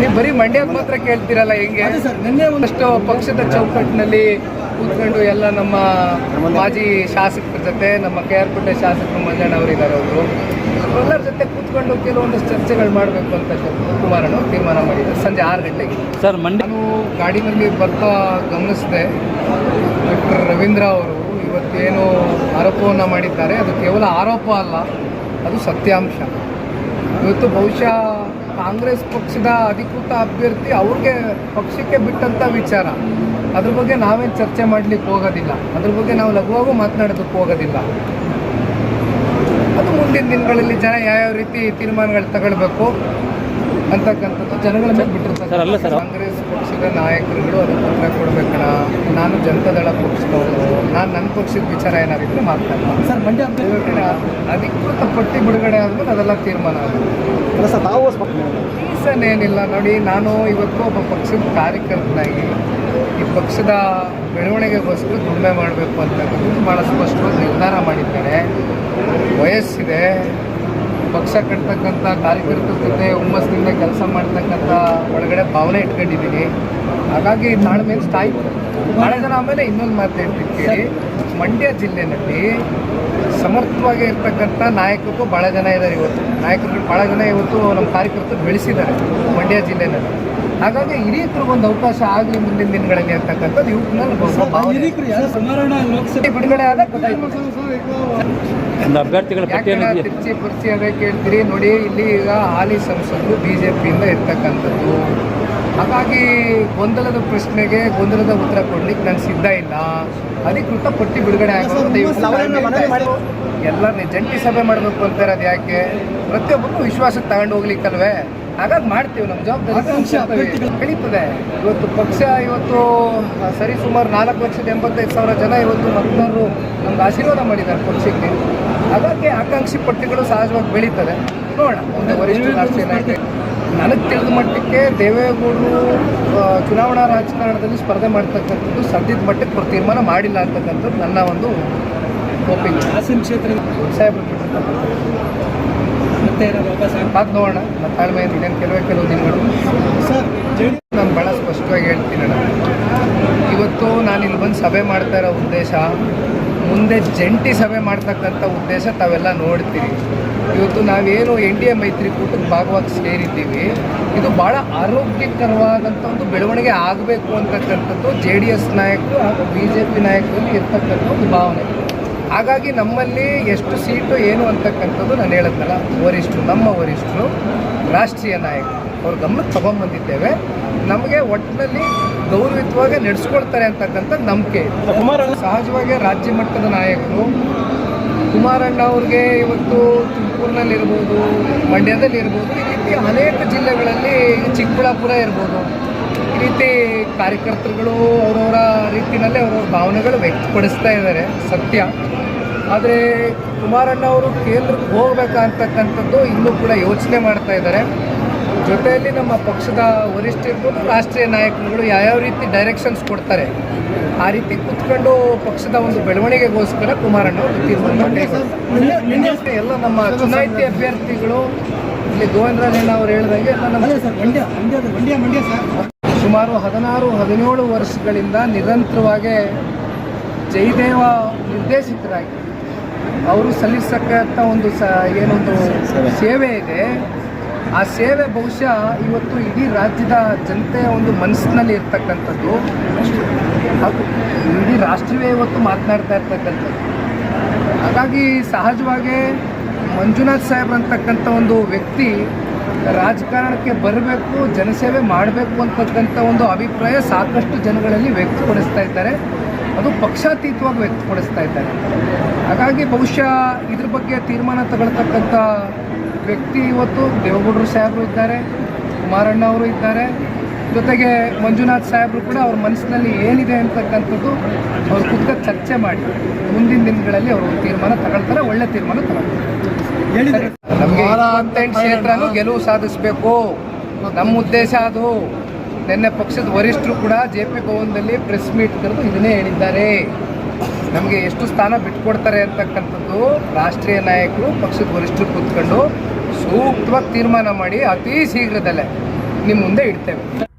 ನೀವು ಬರೀ ಮಂಡ್ಯಕ್ಕೆ ಮಾತ್ರ ಕೇಳ್ತೀರಲ್ಲ ಹೆಂಗೆ? ಸರ್ ನಿನ್ನೆ ಒಂದಷ್ಟು ಪಕ್ಷದ ಚೌಕಟ್ಟಿನಲ್ಲಿ ಕೂತ್ಕೊಂಡು ಎಲ್ಲ ನಮ್ಮ ಮಾಜಿ ಶಾಸಕರ ಜೊತೆ ನಮ್ಮ ಕೆ ಆರ್ ಪುಟ್ಟೆ ಶಾಸಕರು ಮಂಜಣ್ಣ ಅವರು ಇದ್ದಾರೆ ಅವರು. ಎಲ್ಲರ ಜೊತೆ ಕೂತ್ಕೊಂಡು ಕೆಲವೊಂದಷ್ಟು ಚರ್ಚೆಗಳು ಮಾಡಬೇಕು ಅಂತ ಕುಮಾರಣ್ಣ ತೀರ್ಮಾನ ಮಾಡಿದ್ದಾರೆ. ಸಂಜೆ ಆರು ಗಂಟೆಗೆ. ಸರ್ ಮಂಡ್ಯ ನಾನು ಗಾಡಿನಲ್ಲಿ ಬರ್ತಾ ಗಮನಿಸಿದೆ. ಡಾಕ್ಟರ್ ರವೀಂದ್ರ ಅವರು ಇವತ್ತೇನು ಆರೋಪವನ್ನು ಮಾಡಿದ್ದಾರೆ. ಅದು ಕೇವಲ ಆರೋಪ ಅಲ್ಲ ಅದು ಸತ್ಯಾಂಶ. ಇವತ್ತು ಬಹುಶಃ ಕಾಂಗ್ರೆಸ್ ಪಕ್ಷದ ಅಧಿಕೃತ ಅಭ್ಯರ್ಥಿ ಅವ್ರಿಗೆ ಪಕ್ಷಕ್ಕೆ ಬಿಟ್ಟಂಥ ವಿಚಾರ. ಅದ್ರ ಬಗ್ಗೆ ನಾವೇನು ಚರ್ಚೆ ಮಾಡಲಿಕ್ಕೆ ಹೋಗೋದಿಲ್ಲ. ಅದ್ರ ಬಗ್ಗೆ ನಾವು ಲಘುವಾಗೂ ಮಾತನಾಡೋದಕ್ಕೆ ಹೋಗೋದಿಲ್ಲ. ಅದು ಮುಂದಿನ ದಿನಗಳಲ್ಲಿ ಜನ ಯಾವ್ಯಾವ ರೀತಿ ತೀರ್ಮಾನಗಳು ತಗೊಳ್ಬೇಕು ಅಂತಕ್ಕಂಥದ್ದು ಜನಗಳ ಮೇಲೆ ಸರ್, ಅಲ್ಲ ಸರ್. ಬಿಟ್ಟಿರ್ತಾರೆ ಕಾಂಗ್ರೆಸ್ ಪಕ್ಷದ ನಾಯಕರುಗಳು ಅದಕ್ಕೆ ಉತ್ತರ ಕೊಡ್ಬೇಕಣ ನಾನು ಜನತಾದಳ ಪಕ್ಷದವರು. ನಾನು ನನ್ನ ಪಕ್ಷದ ವಿಚಾರ ಏನಾಗಿದ್ರೆ ಮಾತನಾಡ್ತೀನಿ ಸರ್ ಮಂಡ್ಯ ಅಭ್ಯರ್ಥಿ ಅಧಿಕೃತ ಪಟ್ಟಿ ಬಿಡುಗಡೆ ಆದ್ಮೇಲೆ ಅದೆಲ್ಲ ತೀರ್ಮಾನ ಆಗುತ್ತೆ. ಅಲ್ಲ ಸರ್ ತಾವು ರೀಸನ್ ಏನಿಲ್ಲ ನೋಡಿ ನಾನು ಇವತ್ತು ಒಬ್ಬ ಪಕ್ಷದ ಕಾರ್ಯಕರ್ತನಾಗಿ ಈ ಪಕ್ಷದ ಬೆಳವಣಿಗೆಗೋಸ್ಕರ ದುಡಿಮೆ ಮಾಡಬೇಕು ಅಂತಕ್ಕಂಥದ್ದು ಭಾಳ ಸ್ಪಷ್ಟವಾಗಿ ನಿರ್ಧಾರ ಮಾಡಿದ್ದೇನೆ ವಯಸ್ಸಿದೆ. ಪಕ್ಷ ಕಟ್ತಕ್ಕಂಥ ಕಾರ್ಯಕರ್ತರ ಜೊತೆ ಹುಮ್ಮಸ್ಸಿನಿಂದ ಕೆಲಸ ಮಾಡ್ತಕ್ಕಂಥ ಒಳಗಡೆ ಭಾವನೆ ಇಟ್ಕೊಂಡಿದ್ದೀನಿ. ಹಾಗಾಗಿ ತಾಳ್ಮೆಯಿಂದ ಸ್ಥಾಯಿ ನಾಳೆ ಜನ ಆಮೇಲೆ ಇನ್ನೊಂದು ಮಾತು ಹೇಳ್ತೀನಿ ಮಂಡ್ಯ ಜಿಲ್ಲೆನಲ್ಲಿ ಸಮರ್ಥವಾಗಿ ಇರ್ತಕ್ಕಂಥ ನಾಯಕರು ಭಾಳ ಜನ ಇದ್ದಾರೆ ಇವತ್ತು. ನಾಯಕರು ಭಾಳ ಜನ ಇವತ್ತು ನಮ್ಮ ಕಾರ್ಯಕರ್ತರು ಬೆಳೆಸಿದ್ದಾರೆ ಮಂಡ್ಯ ಜಿಲ್ಲೆನಲ್ಲಿ. ಹಾಗಾಗಿ ಹಿರಿಯಕರಿಗೆ ಒಂದು ಅವಕಾಶ ಆಗಲಿ ಮುಂದಿನ ದಿನಗಳಲ್ಲಿ ಅಂತಕ್ಕಂಥದ್ದು ಲೋಕಸಭೆ. ಬಿಡುಗಡೆ ಆದ ಅಭ್ಯರ್ಥಿಗಳ? ತಿರ್ಚಿ ಪರ್ಚಿ ಅದೇ ಕೇಳ್ತೀರಿ. ನೋಡಿ ಇಲ್ಲಿ ಈಗ ಹಾಲಿ ಸಂಸದರು ಬಿ ಜೆ ಪಿಯಿಂದ ಇರ್ತಕ್ಕಂಥದ್ದು. ಹಾಗಾಗಿ ಗೊಂದಲದ ಪ್ರಶ್ನೆಗೆ ಗೊಂದಲದ ಉತ್ತರ ಕೊಡ್ಲಿಕ್ಕೆ ನಾನು ಸಿದ್ಧ ಇಲ್ಲ. ಅಧಿಕೃತ ಪಟ್ಟಿ ಬಿಡುಗಡೆ ಆಗೋದು ಎಲ್ಲರನ್ನ ಜಂಟಿ ಸಭೆ ಮಾಡಬೇಕು ಅಂತ ಇರೋದು ಯಾಕೆ? ಪ್ರತಿಯೊಬ್ಬರು ವಿಶ್ವಾಸಕ್ಕೆ ತಗೊಂಡು ಹೋಗ್ಲಿಕ್ಕಲ್ವೇ? ಹಾಗಾಗಿ ಮಾಡ್ತೀವಿ ನಮ್ಮ ಜವಾಬ್ದಾರಿ. ಬೆಳೀತದೆ ಇವತ್ತು ಪಕ್ಷ ಇವತ್ತು ಸರಿ ಸುಮಾರು ನಾಲ್ಕು ಲಕ್ಷದ ಎಂಬತ್ತೈದು ಸಾವಿರ ಜನ ಇವತ್ತು ಮತದಾರರು ನಮ್ಗೆ ಆಶೀರ್ವಾದ ಮಾಡಿದ್ದಾರೆ ಪಕ್ಷಕ್ಕೆ. ಹಾಗಾಗಿ ಆಕಾಂಕ್ಷಿ ಪಟ್ಟಿಗಳು ಸಹಜವಾಗಿ ಬೆಳೀತದೆ. ನೋಡೋಣ. ಒಂದು ವರಿಷ್ಠ ರಾಷ್ಟ್ರೀಯ ನಾಯಕ ನನಗೆ ತಿಳಿದ ಮಟ್ಟಕ್ಕೆ ದೇವೇಗೌಡರು ಚುನಾವಣಾ ರಾಜಕಾರಣದಲ್ಲಿ ಸ್ಪರ್ಧೆ ಮಾಡ್ತಕ್ಕಂಥದ್ದು ಸದ್ಯದ ಮಟ್ಟಕ್ಕೆ ತೀರ್ಮಾನ ಮಾಡಿಲ್ಲ ಅಂತಕ್ಕಂಥದ್ದು ನನ್ನ ಒಂದು ಒಪಿನಿಯನ್. ಹಾಸನ ಕ್ಷೇತ್ರ ಸಾಹೇಬ್ರು ಮತ್ತೆ ನೋಡೋಣ. ನಮ್ಮ ತಾಳ್ಮೆಯಿಂದ ಇನ್ನೇನು ಕೆಲವೇ ಕೆಲವು ದಿನಗಳು. ನಾನು ಭಾಳ ಸ್ಪಷ್ಟವಾಗಿ ಹೇಳ್ತೀನಿ ನಾನು ಇವತ್ತು ನಾನು ಇಲ್ಲಿ ಬಂದು ಸಭೆ ಮಾಡ್ತಾ ಇರೋ ಉದ್ದೇಶ ಮುಂದೆ ಜಂಟಿ ಸಭೆ ಮಾಡ್ತಕ್ಕಂಥ ಉದ್ದೇಶ ತಾವೆಲ್ಲ ನೋಡ್ತೀರಿ. ಇವತ್ತು ನಾವೇನು ಎನ್ ಡಿ ಎ ಮೈತ್ರಿಕೂಟಕ್ಕೆ ಭಾಗವಾಗಿ ಸೇರಿದ್ದೀವಿ. ಇದು ಭಾಳ ಆರೋಗ್ಯಕರವಾದಂಥ ಒಂದು ಬೆಳವಣಿಗೆ ಆಗಬೇಕು ಅಂತಕ್ಕಂಥದ್ದು ಜೆ ಡಿ ಎಸ್ ನಾಯಕರು ಹಾಗೂ ಬಿ ಜೆ ಪಿ ನಾಯಕರಲ್ಲಿ ಇರ್ತಕ್ಕಂಥ ಒಂದು ಭಾವನೆ. ಹಾಗಾಗಿ ನಮ್ಮಲ್ಲಿ ಎಷ್ಟು ಸೀಟು ಏನು ಅಂತಕ್ಕಂಥದ್ದು ನಾನು ಹೇಳಿದ್ನಲ್ಲ ವರಿಷ್ಠರು ನಮ್ಮ ವರಿಷ್ಠರು ರಾಷ್ಟ್ರೀಯ ನಾಯಕರು ಅವ್ರ ಗಮನಕ್ಕೆ ತಗೊಂಡ್ಬಂದಿದ್ದೇವೆ ನಮಗೆ ಒಟ್ಟಿನಲ್ಲಿ ಗೌರವಿತವಾಗಿ ನಡೆಸ್ಕೊಳ್ತಾರೆ ಅಂತಕ್ಕಂಥ ನಂಬಿಕೆ ಕುಮಾರ ಕುಮಾರಣ್ಣ. ಸಹಜವಾಗಿ ರಾಜ್ಯ ಮಟ್ಟದ ನಾಯಕರು ಕುಮಾರಣ್ಣ ಅವ್ರಿಗೆ ಇವತ್ತು ತುಮಕೂರಿನಲ್ಲಿ ಇರ್ಬೋದು ಮಂಡ್ಯದಲ್ಲಿ ಇರ್ಬೋದು ಈ ರೀತಿ ಅನೇಕ ಜಿಲ್ಲೆಗಳಲ್ಲಿ ಚಿಕ್ಕಬಳ್ಳಾಪುರ ಇರ್ಬೋದು. ಈ ರೀತಿ ಕಾರ್ಯಕರ್ತರುಗಳು ಅವರವರ ರೀತಿಯಲ್ಲೇ ಅವರವ್ರ ಭಾವನೆಗಳು ವ್ಯಕ್ತಪಡಿಸ್ತಾ ಇದ್ದಾರೆ, ಸತ್ಯ. ಆದರೆ ಕುಮಾರಣ್ಣ ಅವರು ಕೇಂದ್ರಕ್ಕೆ ಹೋಗ್ಬೇಕಂತಕ್ಕಂಥದ್ದು ಇನ್ನೂ ಕೂಡ ಯೋಚನೆ ಮಾಡ್ತಾ ಇದ್ದಾರೆ. ಜೊತೆಯಲ್ಲಿ ನಮ್ಮ ಪಕ್ಷದ ವರಿಷ್ಠರಿಗೂ ರಾಷ್ಟ್ರೀಯ ನಾಯಕರುಗಳು ಯಾವ್ಯಾವ ರೀತಿ ಡೈರೆಕ್ಷನ್ಸ್ ಕೊಡ್ತಾರೆ ಆ ರೀತಿ ಕುತ್ಕೊಂಡು ಪಕ್ಷದ ಒಂದು ಬೆಳವಣಿಗೆಗೋಸ್ಕರ ಕುಮಾರಣ್ಣ ಅವರು ತೀರ್ಮಾನ ಎಲ್ಲ ನಮ್ಮ ಚುನಾಯಿತಿ ಅಭ್ಯರ್ಥಿಗಳು ಇಲ್ಲಿ ಗೋವಿಂದರಾಜಣ್ಣ ಅವರು ಹೇಳಿದಂಗೆ ಎಲ್ಲ ನಮ್ಮ ಸುಮಾರು ಹದಿನಾರು ಹದಿನೇಳು ವರ್ಷಗಳಿಂದ ನಿರಂತರವಾಗಿ ಜಯದೇವ ನಿರ್ದೇಶಿತರಾಗಿ ಅವರು ಸಲ್ಲಿಸತಕ್ಕಂಥ ಒಂದು ಸ ಏನೊಂದು ಸೇವೆ ಇದೆ. ಆ ಸೇವೆ ಬಹುಶಃ ಇವತ್ತು ಇಡೀ ರಾಜ್ಯದ ಜನತೆಯ ಒಂದು ಮನಸ್ಸಿನಲ್ಲಿ ಇರ್ತಕ್ಕಂಥದ್ದು. ಇಡೀ ರಾಷ್ಟ್ರವೇ ಇವತ್ತು ಮಾತನಾಡ್ತಾ ಇರ್ತಕ್ಕಂಥದ್ದು. ಹಾಗಾಗಿ ಸಹಜವಾಗಿ ಮಂಜುನಾಥ್ ಸಾಹೇಬ್ ಅಂತಕ್ಕಂಥ ಒಂದು ವ್ಯಕ್ತಿ ರಾಜಕಾರಣಕ್ಕೆ ಬರಬೇಕು, ಜನಸೇವೆ ಮಾಡಬೇಕು ಅಂತಕ್ಕಂಥ ಒಂದು ಅಭಿಪ್ರಾಯ ಸಾಕಷ್ಟು ಜನಗಳಲ್ಲಿ ವ್ಯಕ್ತಪಡಿಸ್ತಾ ಇದ್ದಾರೆ. ಅದು ಪಕ್ಷಾತೀತವಾಗಿ ವ್ಯಕ್ತಪಡಿಸ್ತಾ ಇದ್ದಾರೆ. ಹಾಗಾಗಿ ಬಹುಶಃ ಇದ್ರ ಬಗ್ಗೆ ತೀರ್ಮಾನ ತಗೊಳ್ತಕ್ಕಂಥ ವ್ಯಕ್ತಿ ಇವತ್ತು ದೇವೇಗೌಡರು ಸಾಹೇಬರು ಇದ್ದಾರೆ ಕುಮಾರಣ್ಣ ಅವರು ಇದ್ದಾರೆ. ಜೊತೆಗೆ ಮಂಜುನಾಥ್ ಸಾಹೇಬರು ಕೂಡ ಅವ್ರ ಮನಸ್ಸಿನಲ್ಲಿ ಏನಿದೆ ಅಂತಕ್ಕಂಥದ್ದು ಅವ್ರು ಕುತ್ಕ ಚರ್ಚೆ ಮಾಡಿ. ಮುಂದಿನ ದಿನಗಳಲ್ಲಿ ಅವರು ತೀರ್ಮಾನ ತಗೊಳ್ತಾರೆ ಒಳ್ಳೆ ತೀರ್ಮಾನ ತಗೊಳ್ತಾರೆ. ನಮಗೆ ಇಪ್ಪತ್ತೆಂಟು ಕ್ಷೇತ್ರನೂ ಗೆಲುವು ಸಾಧಿಸಬೇಕು. ನಮ್ಮ ಉದ್ದೇಶ ಅದು. ನಿನ್ನೆ ಪಕ್ಷದ ವರಿಷ್ಠರು ಕೂಡ ಜೆ ಪಿ ಭವನದಲ್ಲಿ ಪ್ರೆಸ್ ಮೀಟ್ ಕರೆದು ಇದನ್ನೇ ಹೇಳಿದ್ದಾರೆ. ನಮಗೆ ಎಷ್ಟು ಸ್ಥಾನ ಬಿಟ್ಕೊಡ್ತಾರೆ ಅಂತಕ್ಕಂಥದ್ದು ರಾಷ್ಟ್ರೀಯ ನಾಯಕರು ಪಕ್ಷದ ವರಿಷ್ಠರು ಕೂತ್ಕೊಂಡು ಸೂಕ್ತವಾಗಿ ತೀರ್ಮಾನ ಮಾಡಿ ಅತಿ ಶೀಘ್ರದಲ್ಲೇ ನಿಮ್ಮ ಮುಂದೆ ಇಡ್ತೇವೆ.